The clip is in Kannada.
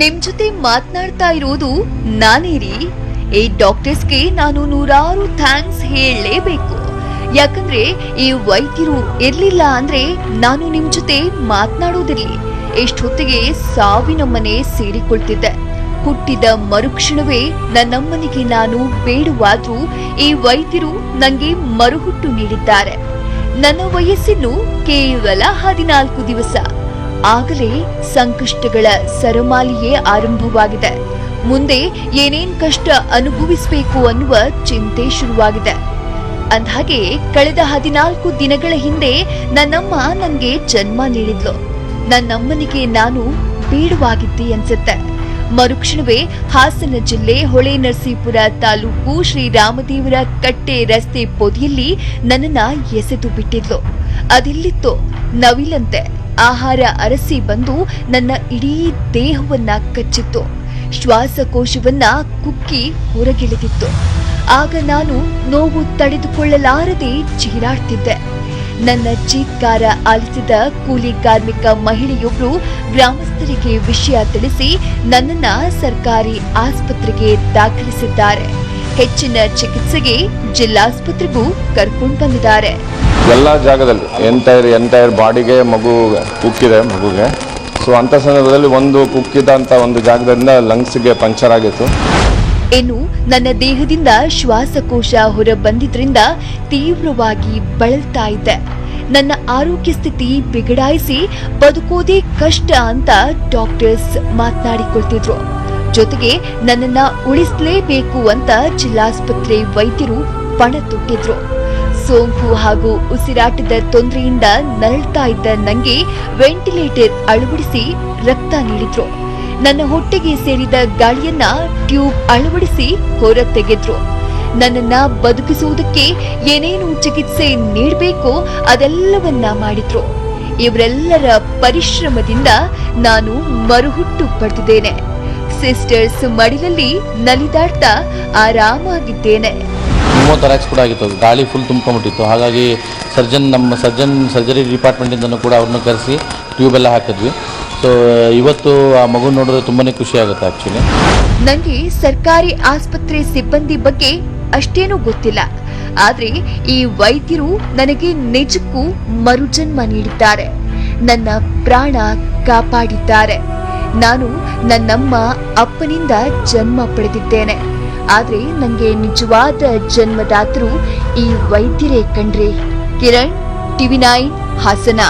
ನಿಮ್ ಜೊತೆ ಮಾತನಾಡ್ತಾ ಇರೋದು ನಾನೇ ರೀ ಈ ಡಾಕ್ಟರ್ಸ್ಗೆ ನಾನು ನೂರಾರು ಥ್ಯಾಂಕ್ಸ್ ಹೇಳಲೇಬೇಕು. ಯಾಕಂದ್ರೆ ಈ ವೈದ್ಯರು ಇರ್ಲಿಲ್ಲ ಅಂದ್ರೆ ನಾನು ನಿಮ್ ಜೊತೆ ಮಾತನಾಡೋದಿರ್ಲಿ. ಎಷ್ಟೊತ್ತಿಗೆ ಸಾವಿನ ಮನೆ ಸೇರಿಕೊಳ್ತಿದ್ದೆ. ಹುಟ್ಟಿದ ಮರುಕ್ಷಣವೇ ನನ್ನಮ್ಮನಿಗೆ ನಾನು ಬೇಡುವಾದ್ರೂ ಈ ವೈದ್ಯರು ನಂಗೆ ಮರುಹುಟ್ಟು ನೀಡಿದ್ದಾರೆ. ನನ್ನ ವಯಸ್ಸಿನ್ನು ಕೇವಲ ಹದಿನಾಲ್ಕು ದಿವಸ. ಆಗಲೇ ಸಂಕಷ್ಟಗಳ ಸರಮಾಲಿಯೇ ಆರಂಭವಾಗಿದೆ. ಮುಂದೆ ಏನೇನ್ ಕಷ್ಟ ಅನುಭವಿಸಬೇಕು ಅನ್ನುವ ಚಿಂತೆ ಶುರುವಾಗಿದೆ. ಅಂದಹಾಗೆ ಕಳೆದ ಹದಿನಾಲ್ಕು ದಿನಗಳ ಹಿಂದೆ ನನ್ನಮ್ಮ ನನಗೆ ಜನ್ಮ ನೀಡಿದ್ಲು. ನನ್ನಮ್ಮನಿಗೆ ನಾನು ಬೇಡವಾಗಿದ್ದೆ ಅನ್ಸುತ್ತೆ. ಮರುಕ್ಷಣವೇ ಹಾಸನ ಜಿಲ್ಲೆ ಹೊಳೆ ನರಸೀಪುರ ತಾಲೂಕು ಶ್ರೀರಾಮದೇವರ ಕಟ್ಟೆ ರಸ್ತೆ ಪೊದಿಯಲ್ಲಿ ನನ್ನನ್ನ ಎಸೆದು ಬಿಟ್ಟಿದ್ಲು. ಅದಿಲ್ಲಿತ್ತು ನವಿಲಂತೆ. ಆಹಾರ ಅರಸಿ ಬಂದು ನನ್ನ ಇಡೀ ದೇಹವನ್ನ ಕಚ್ಚಿತ್ತು. ಶ್ವಾಸಕೋಶವನ್ನ ಕುಕ್ಕಿ ಹೊರಗಿಳಿದಿತ್ತು. ಆಗ ನಾನು ನೋವು ತಡೆದುಕೊಳ್ಳಲಾರದೆ ಚೀರಾಡ್ತಿದ್ದೆ. ನನ್ನ ಚೀತ್ಕಾರ ಆಲಿಸಿದ ಕೂಲಿ ಕಾರ್ಮಿಕ ಮಹಿಳೆಯೊಬ್ಬರು ಗ್ರಾಮಸ್ಥರಿಗೆ ವಿಷಯ ತಿಳಿಸಿ ನನ್ನನ್ನ ಸರ್ಕಾರಿ ಆಸ್ಪತ್ರೆಗೆ ದಾಖಲಿಸಿದ್ದಾರೆ. ಹೆಚ್ಚಿನ ಚಿಕಿತ್ಸೆಗೆ ಜಿಲ್ಲಾಸ್ಪತ್ರೆಗೂ ಕರ್ಕೊಂಡು ಬಂದಿದ್ದಾರೆ. ಎಲ್ಲ ಜಾಗದಲ್ಲಿ ಎಂಟೈರ್ ಎಂಟೈರ್ ಬಾಡಿಗೆ ಮಗು ಕುಕ್ಕಿದೆ ಮಗುಗೆ. ಸೊ ಅಂಥ ಸಂದರ್ಭದಲ್ಲಿ ಒಂದು ಕುಕ್ಕಿದಂಥ ಒಂದು ಜಾಗದಿಂದ ಲಂಗ್ಸ್ಗೆ ಪಂಕ್ಚರ್ ಆಗಿತ್ತು. ಇನ್ನು ನನ್ನ ದೇಹದಿಂದ ಶ್ವಾಸಕೋಶ ಹೊರ ಬಂದಿದ್ರಿಂದ ತೀವ್ರವಾಗಿ ಬಳಲ್ತಾ ಇದ್ದೆ. ನನ್ನ ಆರೋಗ್ಯ ಸ್ಥಿತಿ ಬಿಗಡಾಯಿಸಿ ಬದುಕೋದೇ ಕಷ್ಟ ಅಂತ ಡಾಕ್ಟರ್ಸ್ ಮಾತನಾಡಿಕೊಳ್ತಿದ್ರು. ಜೊತೆಗೆ ನನ್ನನ್ನ ಉಳಿಸಲೇಬೇಕು ಅಂತ ಜಿಲ್ಲಾಸ್ಪತ್ರೆ ವೈದ್ಯರು ಪಣ ತೊಟ್ಟಿದ್ರು. ಸೋಂಕು ಹಾಗೂ ಉಸಿರಾಟದ ತೊಂದರೆಯಿಂದ ನರಳ್ತಾ ಇದ್ದ ನಂಗೆ ವೆಂಟಿಲೇಟರ್ ಅಳವಡಿಸಿ ರಕ್ತ ನೀಡಿದ್ರು. ನನ್ನ ಹೊಟ್ಟೆಗೆ ಸೇರಿದ ಗಾಳಿಯನ್ನ ಟ್ಯೂಬ್ ಅಳವಡಿಸಿ ಹೊರ ತೆಗೆದ್ರು. ನನ್ನನ್ನ ಬದುಕಿಸುವುದಕ್ಕೆ ಏನೇನು ಚಿಕಿತ್ಸೆ ನೀಡಬೇಕೋ ಅದೆಲ್ಲವನ್ನ ಮಾಡಿದ್ರು. ಇವರೆಲ್ಲರ ಪರಿಶ್ರಮದಿಂದ ನಾನು ಮರುಹುಟ್ಟು ಪಡೆದಿದ್ದೇನೆ. ಸಿಸ್ಟರ್ಸ್ ಮಡಿಲಲ್ಲಿ ನಲಿದಾಡ್ತಾ ಆರಾಮಾಗಿದ್ದೇನೆ. ನ್ಯೂಮೋಥೊರಾಕ್ಸ್ ಕೂಡ ಆಗಿತ್ತು. ಗಾಳಿ ಫುಲ್ ತುಂಬ್ಕೊಂಬಿಟ್ಟಿತ್ತು ಹಾಗಾಗಿ ಸರ್ಜನ್ ನಮ್ಮ ಸರ್ಜನ್ ಸರ್ಜರಿ ಡಿಪಾರ್ಟ್ಮೆಂಟಿಂದನೂ ಕೂಡ ಅವ್ರನ್ನ ಕರೆಸಿ ಟ್ಯೂಬ್ ಎಲ್ಲ ಹಾಕಿದ್ವಿ. ಸೊ ಇವತ್ತು ಆ ಮಗು ನೋಡಿದ್ರೆ ತುಂಬಾ ಖುಷಿ ಆಗುತ್ತೆ ಆಕ್ಚುಲಿ ನನಗೆ ಸರ್ಕಾರಿ ಆಸ್ಪತ್ರೆ ಸಿಬ್ಬಂದಿ ಬಗ್ಗೆ ಅಷ್ಟೇನೂ ಗೊತ್ತಿಲ್ಲ. ಆದ್ರೆ ಈ ವೈದ್ಯರು ನನಗೆ ನಿಜಕ್ಕೂ ಮರುಜನ್ಮ ನೀಡಿದ್ದಾರೆ. ನನ್ನ ಪ್ರಾಣ ಕಾಪಾಡಿದ್ದಾರೆ. ನಾನು ನನ್ನಮ್ಮ ಅಪ್ಪನಿಂದ ಜನ್ಮ ಪಡೆದಿದ್ದೇನೆ. ಆದ್ರೆ ನಂಗೆ ನಿಜವಾದ ಜನ್ಮದಾತರು ಈ ವೈದ್ಯರೇ ಕಣ್ರಿ ಕಿರಣ್ ಟಿವಿ ನೈನ್ ಹಾಸನ.